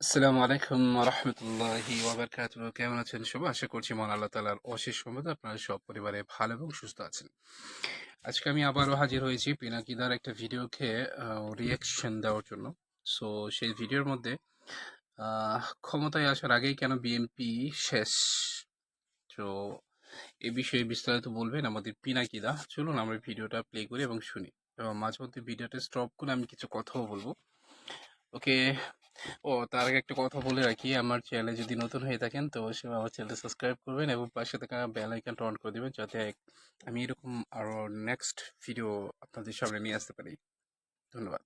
আসসালামু আলাইকুম রহমতুল্লাহি ওয়াবারকাত কেমন আছেন সবাই? আশা করছি মন আল্লাহ তালার অশেষ সম্মত আপনারা সব পরিবারে ভালো এবং সুস্থ আছেন। আজকে আমি আবারও হাজির হয়েছি পিনাকিদার একটা ভিডিওকে রিয়াকশন দেওয়ার জন্য। সো সেই ভিডিওর মধ্যে ক্ষমতায় আসার আগেই কেন বিএনপি শেষ? তো, এ বিষয়ে বিস্তারিত বলবেন আমাদের পিনাকিদা। চলুন আমরা ভিডিওটা প্লে করি এবং শুনি। এবং মাঝে মধ্যে ভিডিওটা স্টপ করে আমি কিছু কথাও বলব। ওকে ও, তার আগে একটা কথা বলে রাখি, আমার চ্যানেলে যদি নতুন হয়ে থাকেন, তো অবশ্যই আমার চ্যানেলটা সাবস্ক্রাইব করবেন এবং পাশে থাকা বেল আইকনটা অন করে দেবেন, যাতে আমি এরকম আরও নেক্সট ভিডিও আপনাদের সামনে নিয়ে আসতে পারি। ধন্যবাদ।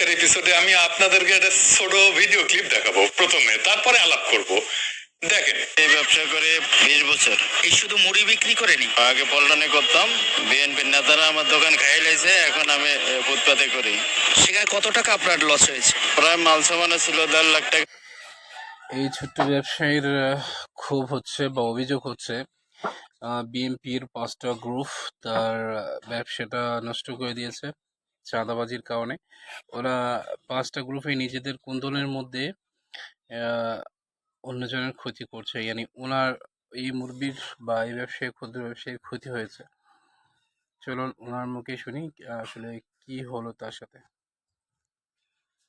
আজকের এপিসোডে আমি আপনাদেরকে একটা ছোট ভিডিও ক্লিপ দেখাবো প্রথমে তারপরে আলাপ করব। দেখেন। এই ব্যবসা করে বিশ বছর। এই শুধু মুড়ি বিক্রি করেনি? আগে পল্টনে করতাম বিএনপির নেতারা আমার দোকান খাই লাইছে এখন আমি ফুটপাতে করি। সেখানে কত টাকা আপনার লস হয়েছে? প্রায় মাল সামানে ছিল দেড় লাখ টাকা। এই ছোট্ট ব্যবসায়ীর ক্ষোভ হচ্ছে বা অভিযোগ হচ্ছে বিএনপির পাঁচটা গ্রুপ তার ব্যবসাটা নষ্ট করে দিয়েছে। চাঁদাবাজির কারণে। ওরা পাঁচটা গ্রুপে নিজেদের কুন্দলের মধ্যে অন্যজনের ক্ষতি করছে। ইয়ানি ওনার এই মুরবির বা এই ব্যবসায়ী, ক্ষুদ্র ব্যবসায়ীর ক্ষতি হয়েছে। চলুন ওনার মুখে শুনি, আসলে কি হলো তার সাথে।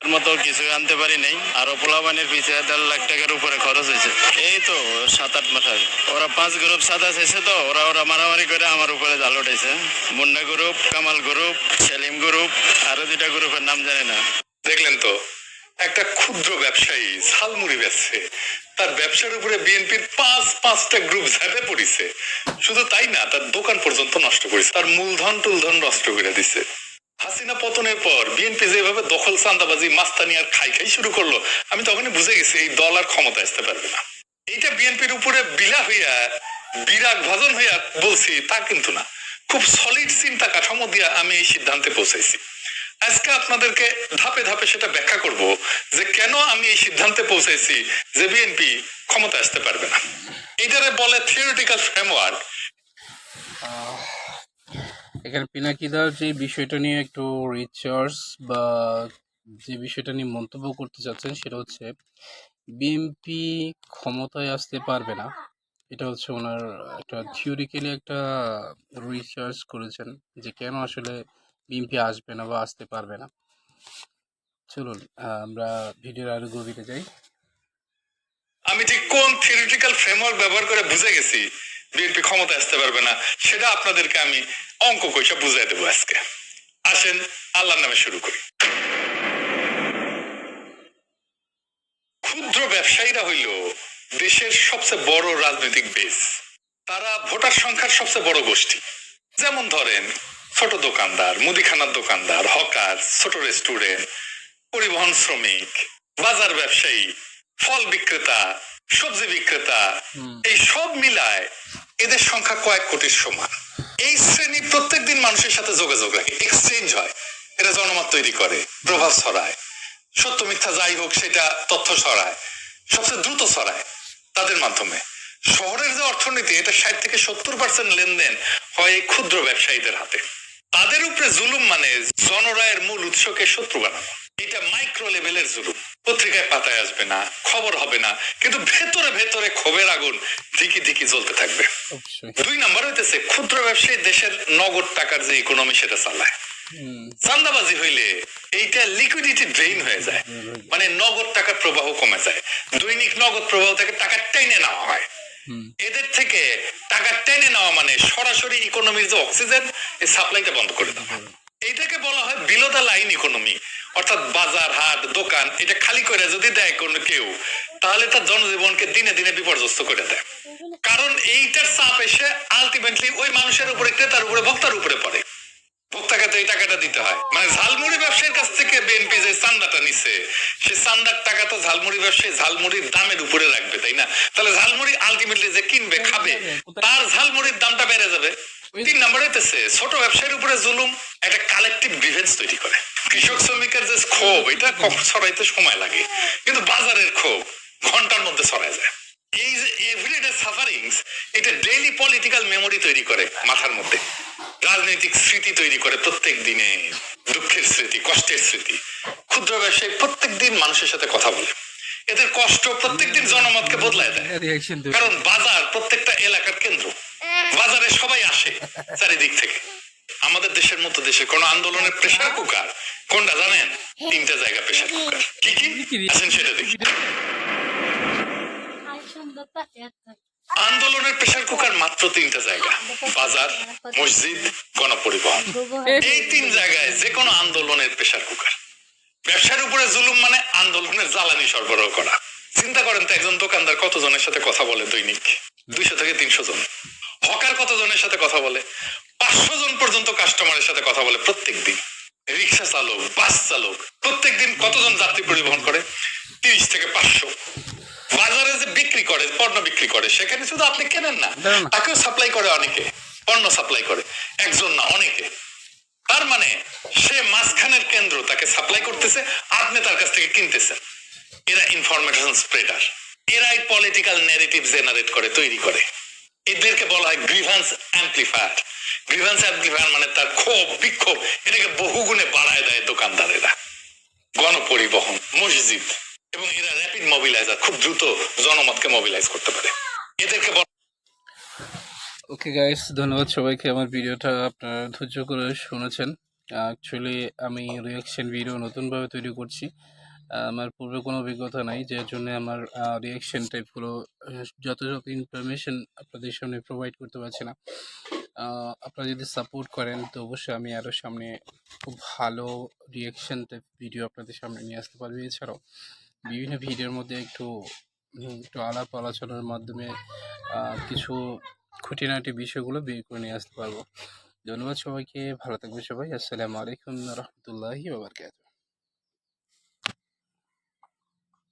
মতো কিছু আনতে পারি নাই। আরও পোলাবানের দেড় লাখ টাকার উপরে খরচ হয়েছে। এই তো, সাত আট ওরা পাঁচ গ্রুপ তো, ওরা ওরা মারামারি করে আমার উপরে জাল উঠেছে Munda group Kamal group Selim group আরও দুটা গ্রুপের নাম না। দেখলেন তো, একটা ক্ষুদ্র ব্যবসায়ী ঝালমুড়ি বেচছে। তার ব্যবসার উপরে বিএনপির পাঁচ, পাঁচটা গ্রুপ ঝাঁপে পড়িছে। শুধু তাই না, তার দোকান পর্যন্ত নষ্ট করেছে। তার মূলধন টুলধন নষ্ট করে দিছে। হাসিনা পতনের পর বিএনপি যেভাবে দখল চান্দাবাজি মাস্তানি আর খাই খাই শুরু করল, আমি তখনই বুঝে গেছি এই দল আর ক্ষমতা আসতে পারবে না। এইটা বিএনপির উপরে বিলা হইয়া বিরাগ ভাজন হইয়া বলছি, তা কিন্তু না। খুব সলিড চিন্তা কাঠামো দিয়া আমি এই সিদ্ধান্তে পৌঁছাইছি। আজকে আপনাদেরকে ধাপে ধাপে সেটা ব্যাখ্যা করব যে কেন আমি এই সিদ্ধান্তে পৌঁছাইছি যে বিএনপি ক্ষমতা আসতে পারবে না। এটারে বলে থিওরিটিক্যাল ফ্রেমওয়ার্ক এখানে পিনাকিদার যে বিষয়টা নিয়ে একটু রিচার্জ বা যে বিষয়টা নিয়ে মন্তব্য করতে চাচ্ছেন, সেটা হচ্ছে বিএনপি ক্ষমতায় আসতে পারবে না। এটা হচ্ছে ওনার একটা থিওরিক্যালি একটা রিসার্চ করেছেন যে কেন আসলে বিএনপি আসবে না বা আসতে পারবে না। চলুন, আমরা ভিডিওর আরও গভীরে যাই। আমি ঠিক কোন থিওরিটিক্যাল ফ্রেমওয়ার্ক ব্যবহার করে বুঝে গেছি? বিএনপি ক্ষমতা আসতে পারবে না, সেটা আপনাদেরকে আমি অঙ্ক কইসা বুঝাই দেবো আজকে। আসেন, আল্লাহর নামে শুরু করি। ক্ষুদ্র ব্যবসায়ীরা হইল দেশের সবচেয়ে বড় রাজনৈতিক বেস তারা ভোটার সংখ্যার সবচেয়ে বড় গোষ্ঠী। যেমন ধরেন, ছোট দোকানদার, মুদিখানার দোকানদার, হকার, ছোট রেস্টুরেন্ট পরিবহন শ্রমিক, বাজার ব্যবসায়ী, ফল বিক্রেতা সবজি বিক্রেতা এই সব মিলায় এদের সংখ্যা কয়েক কোটির সমান। এই শ্রেণি প্রত্যেকদিন মানুষের সাথে যোগাযোগ রাখে এক্সচেঞ্জ হয়। এরা জনমত তৈরি করে প্রভাব ছড়ায়। সত্য মিথ্যা যাই হোক সেটা তথ্য ছড়ায়। সবচেয়ে দ্রুত ছড়ায় তাদের মাধ্যমে। শহরের যে অর্থনীতি এটা ষাট থেকে সত্তর পার্সেন্ট লেনদেন হয় এই ক্ষুদ্র ব্যবসায়ীদের হাতে। তাদের উপরে জুলুম মানে জনরায়ের মূল উৎসকে শত্রু বানানো। এটা মাইক্রো লেভেলের জুলুম। পত্রিকায় পাতায় আসবে না খবর হবে না কিন্তু ভেতরে ভেতরে ক্ষোভের আগুন ধিকি ধিকি জ্বলতে থাকবে। দুই নাম্বার হইতেছে ক্ষুদ্র ব্যবসায়ী দেশের নগদ টাকার যে ইকোনমি সেটা চালায়। চান্দাবাজি হইলে এইটা লিকুইডিটি ড্রেইন হয়ে যায়। মানে নগদ টাকার প্রবাহ কমে যায়। দৈনিক নগদ প্রবাহ থেকে টাকা টেনে নেওয়া হয়। এদের থেকে টাকা টেনে নেওয়া মানে সরাসরি ইকোনমির যে অক্সিজেন এই সাপ্লাইটা বন্ধ করে দেওয়া। এইটাকে বলা হয় বিলো দ্য লাইন ইকোনমি অর্থাৎ বাজার, হাট, দোকান, এটা খালি করে যদি দেয় কোনো কেউ, তাহলে তার জনজীবনকে দিনে দিনে বিপর্যস্ত করে দেয়। কারণ এইটার চাপ এসে আলটিমেটলি ওই মানুষের উপরে, ক্রেতার উপরে, ভোক্তার উপরে পড়ে। ভোক্তাকে তো এই টাকাটা দিতে হয়। মানে ঝালমুড়ি ব্যবসায়ীর কাছ থেকে বিএনপি যে চান্দাটা নিছে, সে চান্দার টাকা তো ঝালমুড়ি ব্যবসায়ী ঝালমুড়ির দামের উপরে রাখবে, তাই না? তাহলে ঝালমুড়ি আলটিমেটলি যে কিনবে, খাবে, তার ঝালমুড়ির দামটা বেড়ে যাবে। তিন নম্বর হইতেছে, ছোট ব্যবসায়ীর উপরে জুলুম, একটা কালেকটিভ ডিফেন্স তৈরি করে। কৃষক শ্রমিকের যে ক্ষোভ এটা ছড়াইতে সময় লাগে। কিন্তু বাজারের ক্ষোভ ঘণ্টার মধ্যে ছড়ায় যায়। এই যে এভরিডে সাফারিংস এটা ডেইলি পলিটিক্যাল মেমোরি তৈরি করে মাথার মধ্যে। রাজনৈতিক স্মৃতি তৈরি করে প্রত্যেক দিনে। দুঃখের স্মৃতি কষ্টের স্মৃতি। ক্ষুদ্র ব্যবসায়ী প্রত্যেক দিন মানুষের সাথে কথা বলে। এদের কষ্ট প্রত্যেক দিন জনমতকে বদলায় দেয়। কারণ বাজার প্রত্যেকটা এলাকার কেন্দ্র। বাজারে সবাই আসে চারিদিক থেকে। দেশের মতো দেশে কোন আন্দোলনের প্রেসার কুকার কোনটা জানেন? তিনটা জায়গা প্রেসার কুকার কি কি? আসেন সেটা দেখি। আন্দোলনের প্রেসার কুকার মাত্র তিনটা জায়গা। বাজার মসজিদ গণপরিবহন। এই তিন জায়গায় যে কোনো আন্দোলনের প্রেসার কুকার ব্যবসার উপরে জুলুম মানে আন্দোলনের জ্বালানি সরবরাহ করা। চিন্তা করেন তো একজন দোকানদার কতজনের সাথে কথা বলে দৈনিক? দুইশো থেকে তিনশো জন। হকার কতজনের সাথে কথা বলে? পাঁচশো জন পর্যন্ত কাস্টমারের সাথে কথা বলে প্রত্যেক দিন রিক্সা চালক বাস চালক প্রত্যেক দিন কতজন যাত্রী পরিবহন করে? তিরিশ থেকে পাঁচশো। বাজারে যে বিক্রি করে পণ্য বিক্রি করে সেখানে শুধু আপনি কেনেন না তাকেও সাপ্লাই করে অনেকে পণ্য সাপ্লাই করে একজন না অনেকে। তার মানে সে মাঝখানের কেন্দ্র তাকে সাপ্লাই করতেছে আপনি তার কাছ থেকে কিনতেছেন। এরা ইনফরমেশন স্প্রেডার এরাই পলিটিক্যাল নেগেটিভ জেনারেট করে তৈরি করে। এদেরকে বলা হয় গ্রিভান্স অ্যাম্পলিফায়ার গ্রিভান্স অ্যাম্পলিফায়ার মানে তার ক্ষোভ, বিক্ষোভ, এটাকে বহুগুণে বাড়ায় দেয় দোকানদারেরা। গণপরিবহন, মসজিদ, এবং এরা র্যাপিড মোবিলাইজার খুব দ্রুত জনমতকে মোবিলাইজ করতে পারে। এদেরকে ওকে গাইস ধন্যবাদ সবাইকে। আমার ভিডিওটা আপনারা ধৈর্য করে শুনেছেন। অ্যাকচুয়ালি আমি রিয়াকশন ভিডিও নতুনভাবে তৈরি করছি। আমার পূর্বে কোনো অভিজ্ঞতা নাই যার জন্য আমার রিয়াকশন টাইপগুলো যথাযথ ইনফরমেশন আপনাদের সামনে প্রোভাইড করতে পারছি না। আপনারা যদি সাপোর্ট করেন, তো অবশ্যই আমি আরও সামনে খুব ভালো রিয়াকশন টাইপ ভিডিও আপনাদের সামনে নিয়ে আসতে পারব। এছাড়াও বিভিন্ন ভিডিওর মধ্যে একটু একটু আলাপ আলোচনার মাধ্যমে কিছু খুঁটিনাটি বিষয়গুলো বের করে নিয়ে আসতে পারব। ধন্যবাদ সবাইকে, ভালো থাকবে সবাই। আসসালামু আলাইকুম রহমতুল্লাহি বাবরকাত